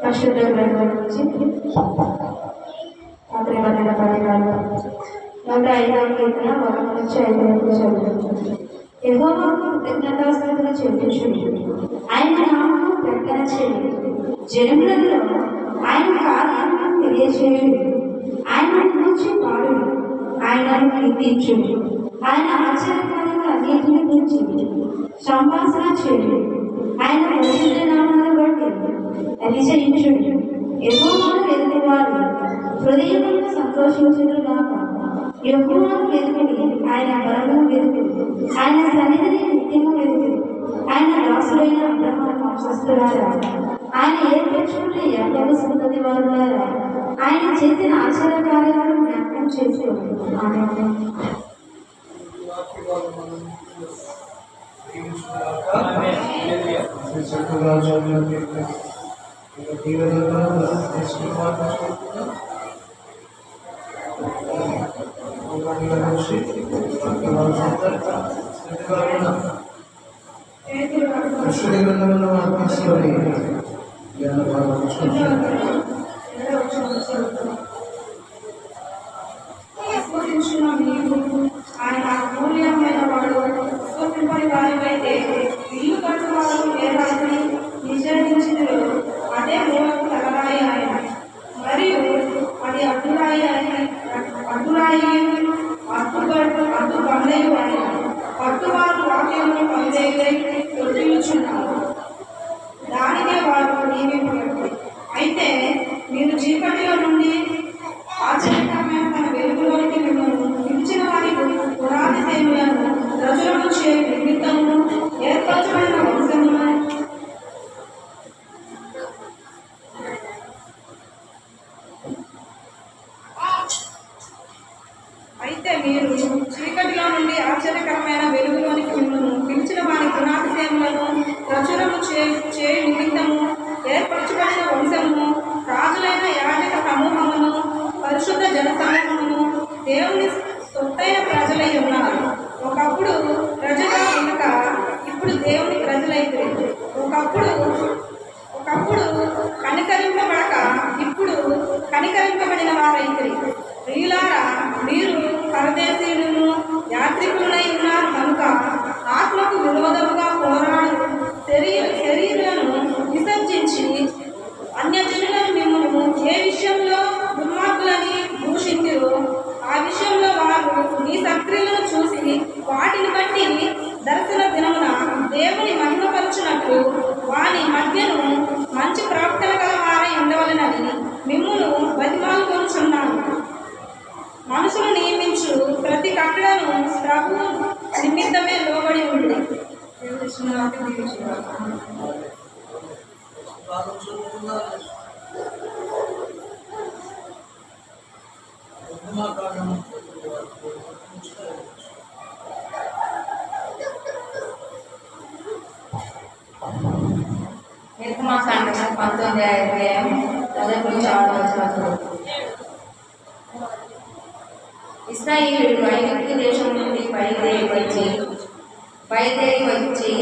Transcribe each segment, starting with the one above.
పరిశుద్ధ గ్రంథం నుంచి పాత్రమైన పదినాలు నూట ఐదవ కీర్తన ఒకటి నుంచి ఐదు వరకు చదువుతుంది ఆయన నామము ప్రకటన చేయండి జనములలో ఆయన కార్యములను తెలియచేయుడి ఆయన గురించి పాడుడి ఆయనను ఆయన ఆశ్చర్యకారుల అన్నింటిని గురించి సంభాషణ చేయుడి. ఆయన పరిశుద్ధ అతిశయించుడి యెహోవాను వెతుకువారు హృదయములను సంతోషించుడు గాక యెహోవాను వెతుకుడి ఆయన బలమును వెతుకుడి ఆయన సన్నిధిని నిత్యము వెతుకుడి ఆయన దాసుడైన అబ్రహాం వంశస్థులారా ఆయన ఏర్పరచుకున్న యాకోబు సంతతి వారులారా ఆయన చేసిన ఆశ్చర్య కార్యాలను జ్ఞాపకం చేసి ఆమె श्री शुक्राचार्य के जीवन श्री श्री आत्मस्वरी ज्ञान भाव అడ్డురాయి అని అడ్డురాయి అడ్డుగట్టు పట్టువారు వాక్యమును వారు నియమింపబడి అయితే మీరు చీకటిలో నుండి ఆశ్చర్యకరమైన తన వెలుగులోనికి మిమ్మల్ని పిలిచిన వారి పురాది దేవులను ప్రజలకు చేయ నిమిత్తము జనసమూహము దేవుని సొత్తైన ప్రజలై ఉన్నారు. ఒకప్పుడు ప్రజలు కనుక ఇప్పుడు దేవుని ప్రజలైతే ఒకప్పుడు ఒకప్పుడు కనికరింపబడక ఇప్పుడు కనికరింపబడిన వారైతే ప్రియులారా మీరు పరదేశీయులను యాత్రికులై ఉన్నారు కనుక ఆత్మకు విరోధముగా పోరాడు శరీర శరీరాలను విసర్జించి అన్యజనులను నిర్గమాకాండము పంతొమ్మిది అధ్యాయం మొదటి నుంచి ఆరు వచనాలు ఇస్రాయేలు ఐగుప్తు దేశం నుండి బయలుదేరి వచ్చి బయలుదేరి వచ్చి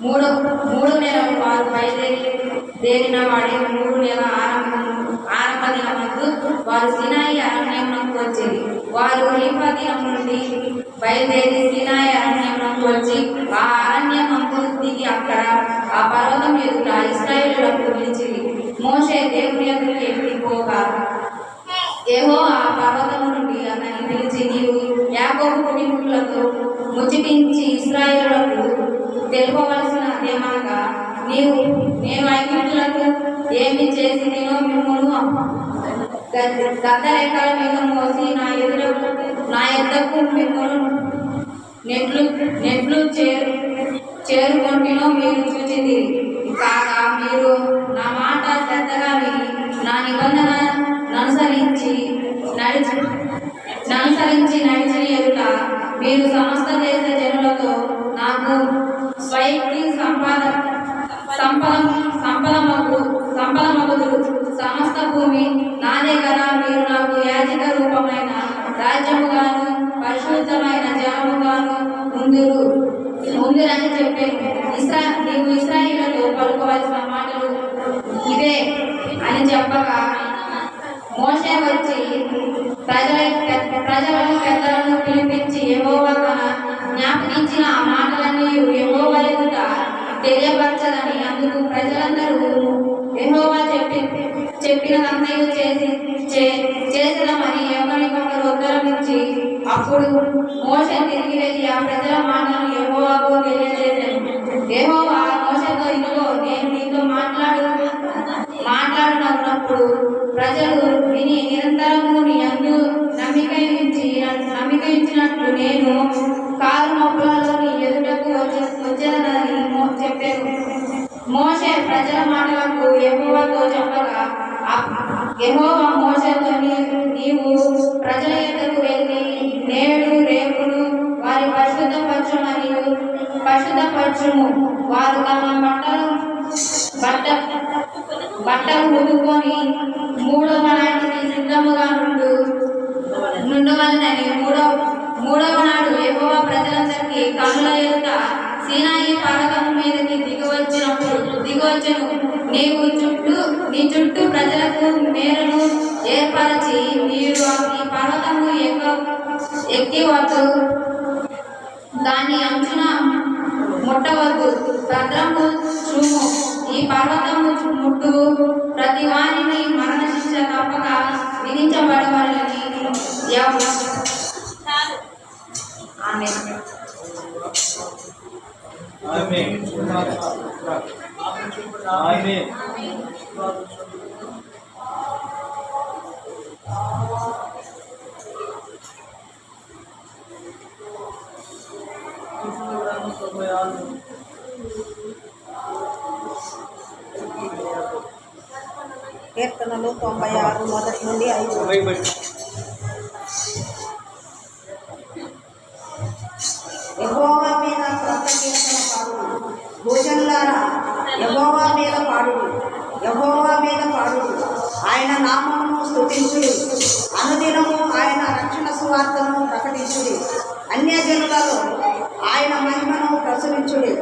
మూడు మూడు నెలలు వారు బయలుదేరి దేరిన వాడి మూడు నెలల ఆరంభం ఆరంభ దినమందు వారు సినాయి అరణ్యమునకు వచ్చేది వారు రీపా దినం నుండి బయలుదేరి సినాయి అరణ్యమునకు వచ్చి ఆ అరణ్యమందు దిగి అక్కడ ఆ పర్వతం ఎదుట ఇస్రాయేళ్ళకు పిలిచింది మోషే దేవుని ఎదురు ఎక్కిపోగా ఏహో ఆ పర్వతం నుండి అతన్ని పిలిచి నీవు యాకోబు కుటుంబులతో ముచ్చిటించి ఇస్రాయేళ్ళకు తెలుపవలసిన అదేమనగా నీవు నేను ఐగుప్తులకు ఏమి చేసి నేను మిమ్మల్ని గద్దరెక్కల మీద మోసి నా ఎదురు నా ఎద్దకు మిమ్మల్ని నెట్లు నెట్లు చేరు చేరుకుంటునో మీరు చూచింది కాగా మీరు నా మాట శ్రద్ధగా నా నిబంధన అనుసరించి నడిచి అనుసరించి నడిచిన ఎదుట. మీరు సమస్త దేశ మీరు నాకు యాజక రూపమైన రాజ్యముగాను పరిశుద్ధమైన జనముగాను ముందురు ముందురని చెప్పాను. ఇస్రా నీవు ఇస్రాయిలతో పలుకోవాల్సిన మాటలు ఇదే అని చెప్పగా మోసే వచ్చి ప్రజల ప్రజలను పెద్దలను పిలిపించి యెహోవా జ్ఞాపకించిన ఆ మాటలన్నీ యెహోవా ఎదుట తెలియపరచదని అందుకు ప్రజలందరూ యెహోవా చెప్పినదంతయు చేసి చే- మరి ఎవరికొకరు ఉత్తరం ఇచ్చి అప్పుడు మోషే తిరిగి వెళ్ళి ఆ ప్రజల మాటలు యెహోవాకు తెలియజేశాను. యెహోవా మోషతో ఇదిగో నేను నీతో మాట్లాడు మాట్లాడినప్పుడు ప్రజలు విని నిరంతరము నీ అందు నమ్మిక ఇచ్చి నమ్మిక ఇచ్చినట్లు నేను కారు మొక్కలలో నీ ఎదుటకు వచ్చే చెప్పాను. మోసే ప్రజల మాటలకు యెహోవాతో చెప్పగా యహోవ మోషేతో నీవు ప్రజల యొక్కకు వెళ్ళి నేడు రేపుడు వారి పరిశుద్ధపరచమని పరిశుద్ధపరచుము. వారు తమ బట్టలు బట్ట బట్టలు ఉదుకొని మూడవ నాటికి సిద్ధముగా నుండు నుండవలనని మూడవ మూడవ నాడు యహోవ ప్రజలందరికీ కనుల యొక్క సీనాయి పర్వతం మీదకి దిగివచ్చినప్పుడు దిగవచ్చును. నీవు చుట్టూ నీ చుట్టూ ప్రజలకు మేరను ఏర్పరచి మీరు ఈ పర్వతము ఎక్క ఎక్కి వద్దు దాని అంచున ముట్టవద్దు. భద్రము చూము. ఈ పర్వతము ముట్టు. ప్రతి వారిని మరణశిక్ష తప్పక విధించబడవాలని. ఆమె ఆమె ఆమె కీర్తనలు తొంభై ఆరు మొదటి నుండి ఐదు. ఆయన మహిమను ప్రసరించుడి.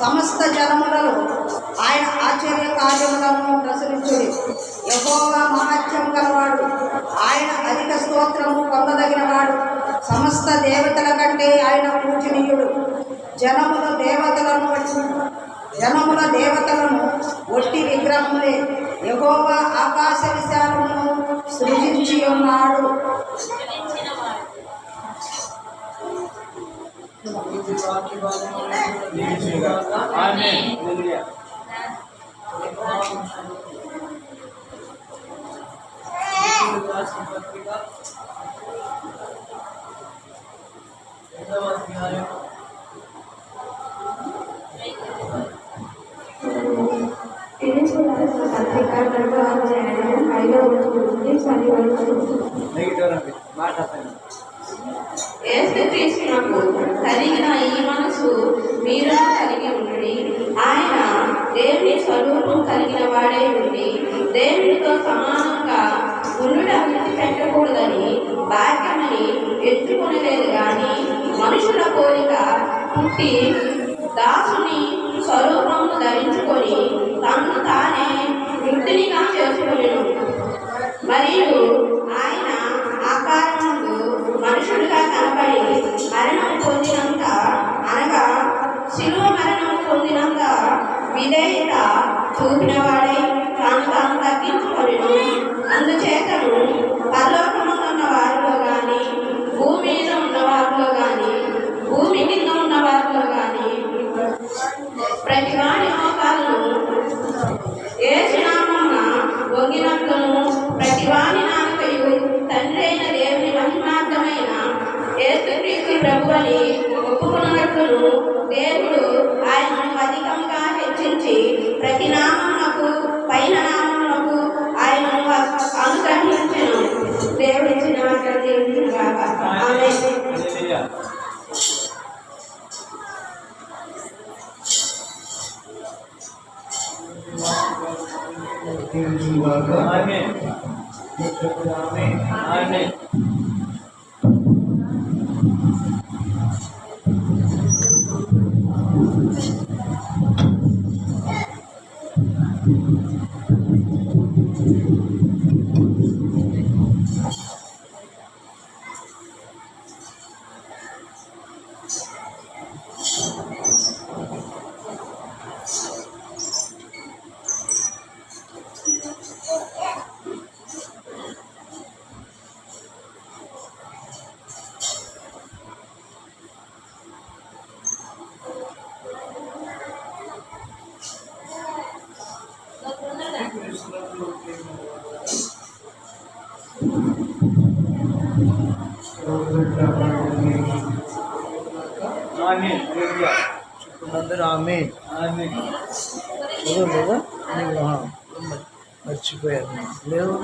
సమస్త జనములలో ఆయన ఆశ్చర్య కార్యములను ప్రసరించుడి. యెహోవా మహత్యం గలవాడు. ఆయన అధిక స్తోత్రము పొందదగినవాడు. సమస్త దేవతల కంటే ఆయన పూజనీయుడు. జనముల దేవతలను జనముల దేవతలను ఒట్టి విగ్రహములే. యెహోవా ఆకాశ విశాలమును సృజించి ఉన్నాడు ఆమె తెలియచేయాల్సిన కోరిక పుట్టి దాసుని స్వరూపము ధరించుకొని తను తానే వృత్తినిగా చేసుకునేను మరియు ప్రతి ఆమె ఆమె ఆమె చదువు లేదా మర్చిపోయాను లేదు